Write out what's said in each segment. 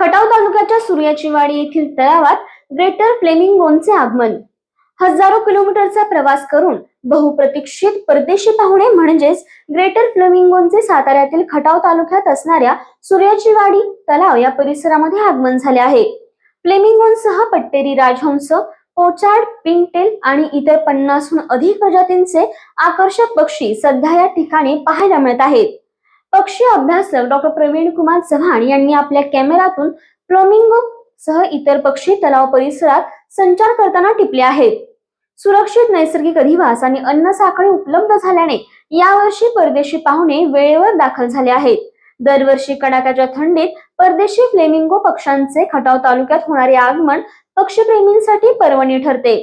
खटाव तालुक्याच्या सूर्याचीवाडी येथील तलावात ग्रेटर फ्लेमिंगोनचे आगमन. हजारो किलोमीटरचा प्रवास करून बहुप्रतीक्षित परदेशी पाहुणे म्हणजेच ग्रेटर फ्लेमिंगोनचे साताऱ्यातील खटाव तालुक्यात असणाऱ्या सूर्याचीवाडी तलाव या परिसरामध्ये आगमन झाले आहे. फ्लेमिंगोनसह पट्टेरी राजहंस पोचाड पिंगटेल आणि इतर पन्नासहून अधिक प्रजातींचे आकर्षक पक्षी सध्या या ठिकाणी पाहायला मिळत आहेत. पक्षी अभ्यासक डॉक्टर प्रवीण कुमार चव्हाण यांनी आपल्या कॅमेरातून फ्लोमिंगो सह इतर पक्षी तलाव परिसरात संचार करताना टिपले आहेत. सुरक्षित नैसर्गिक अधिवास आणि अन्न साखळी उपलब्ध झाल्याने यावर्षी परदेशी पाहुणे वेळेवर दाखल झाले आहेत. दरवर्षी कडाक्याच्या थंडीत परदेशी फ्लेमिंगो पक्ष्यांचे खटाव तालुक्यात होणारे आगमन पक्षीप्रेमींसाठी पर्वणी ठरते.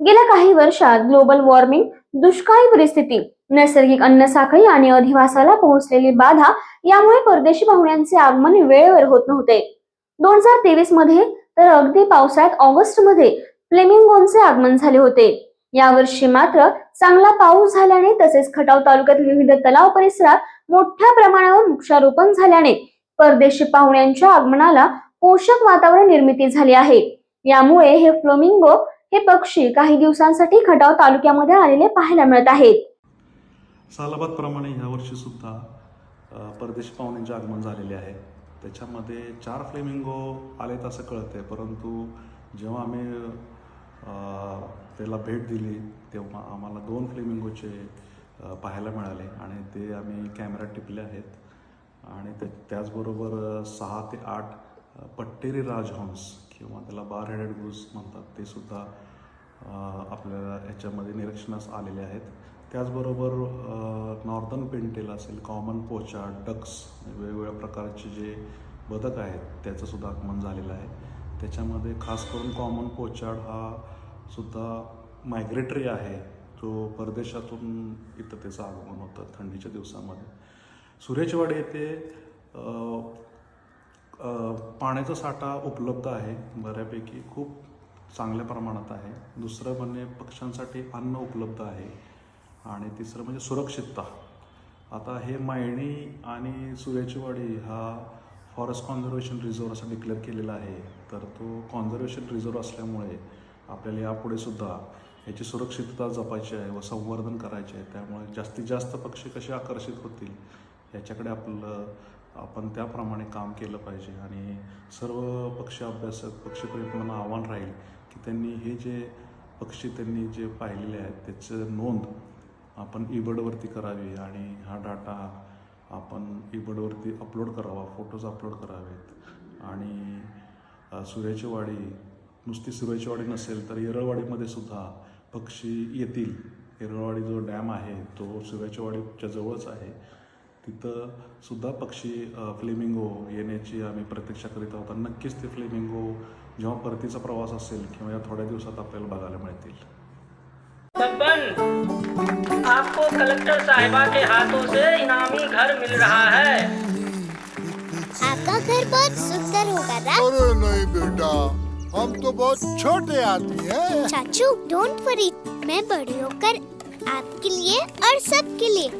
गेल्या काही वर्षात ग्लोबल वॉर्मिंग दुष्काळी परिस्थिती नैसर्गिक अन्न साखळी आणि अधिवासाला पोहोचलेली बाधा यामुळे परदेशी पाहुण्यांचे आगमन वेळेवर होत नव्हते. दोन हजार तेवीसमध्ये तर अगदी पावसाळ्यात ऑगस्टमध्ये फ्लेमिंगोनचे आगमन झाले होते. यावर्षी मात्र चांगला पाऊस झाल्याने तसेच खटाव तालुक्यात विविध तलाव परिसरात मोठ्या प्रमाणावर वृक्षारोपण झाल्याने परदेशी पाहुण्यांच्या आगमनाला पोषक वातावरण निर्मिती झाली आहे. यामुळे हे फ्लोमिंगो हे पक्षी काही दिवसांसाठी खटाव तालुक्यामध्ये आलेले पाहायला मिळत आहेत. सालाबादप्रमाणे ह्यावर्षी सुद्धा परदेशी पाहुण्यांचे आगमन झालेले आहे. त्याच्यामध्ये चार फ्लेमिंगो आलेत असं कळतंय परंतु जेव्हा आम्ही त्याला भेट दिली तेव्हा आम्हाला दोन फ्लेमिंगोचे पाहायला मिळाले आणि ते आम्ही कॅमेऱ्यात टिपले आहेत. आणि त्याचबरोबर सहा ते आठ पट्टेरी राजहंस किंवा त्याला बार हेडेड गुज म्हणतात ते सुद्धा आपल्याला ह्याच्यामध्ये निरीक्षणास आलेले आहेत. त्याचबरोबर नॉर्दन पेंटेल असेल कॉमन पोचा डक्स वेगवेगळ्या प्रकारचे जे बदक आहेत त्याचंसुद्धा आगमन झालेलं आहे. त्याच्यामध्ये खास करून कॉमन पोचाड हा सुद्धा मायग्रेटरी आहे. जो परदेशातून इथं त्याचं आगमन होतं थंडीच्या दिवसामध्ये. सुरेशवाडी येथे पाण्याचा साठा उपलब्ध आहे बऱ्यापैकी खूप चांगल्या प्रमाणात आहे. दुसरं म्हणजे पक्ष्यांसाठी अन्न उपलब्ध आहे. आणि तिसरं म्हणजे सुरक्षितता. आता हे मायणी आणि सुयाचीवाडी हा फॉरेस्ट कॉन्झर्वेशन रिझर्व असा डिक्लेअर केलेला आहे. तर तो कॉन्झर्वेशन रिझर्व असल्यामुळे आपल्याला यापुढे सुद्धा याची सुरक्षितता जपायची आहे व संवर्धन करायचे आहे. त्यामुळे जास्तीत जास्त पक्षी कसे आकर्षित होतील याच्याकडे आपलं आपण त्याप्रमाणे काम केलं पाहिजे आणि सर्व पक्षी अभ्यासक पक्षीप्रेमींना आव्हान राहील की त्यांनी हे जे पक्षी त्यांनी जे पाहिलेले आहेत त्याचं नोंद आपण ईबडवरती करावी आणि हा डाटा आपण ईबडवरती अपलोड करावा फोटोज अपलोड करावेत. आणि सूर्याचीवाडी सूर्याची वाडी नुसती सूर्याचीवाडी नसेल तर येरळवाडीमध्ये सुद्धा पक्षी येतील. येरळवाडी जो डॅम आहे तो सूर्याचीवाडीच्या जवळच आहे. तिथं सुद्धा पक्षी फ्लेमिंगो येण्याची आम्ही प्रतीक्षा करीत आहोत. आणि नक्कीच ते फ्लेमिंगो जेव्हा परतीचा प्रवास असेल किंवा या थोड्या दिवसात आपल्याला बघायला मिळतील. बब्बन आपको कलेक्टर साहिबा के हाथों से इनामी घर मिल रहा है। आपका घर बहुत सुंदर होगा ना अरे नहीं बेटा हम तो बहुत छोटे आदमी हैं। चाचू डोंट वरी मैं बड़ी होकर आपके लिए और सबके लिए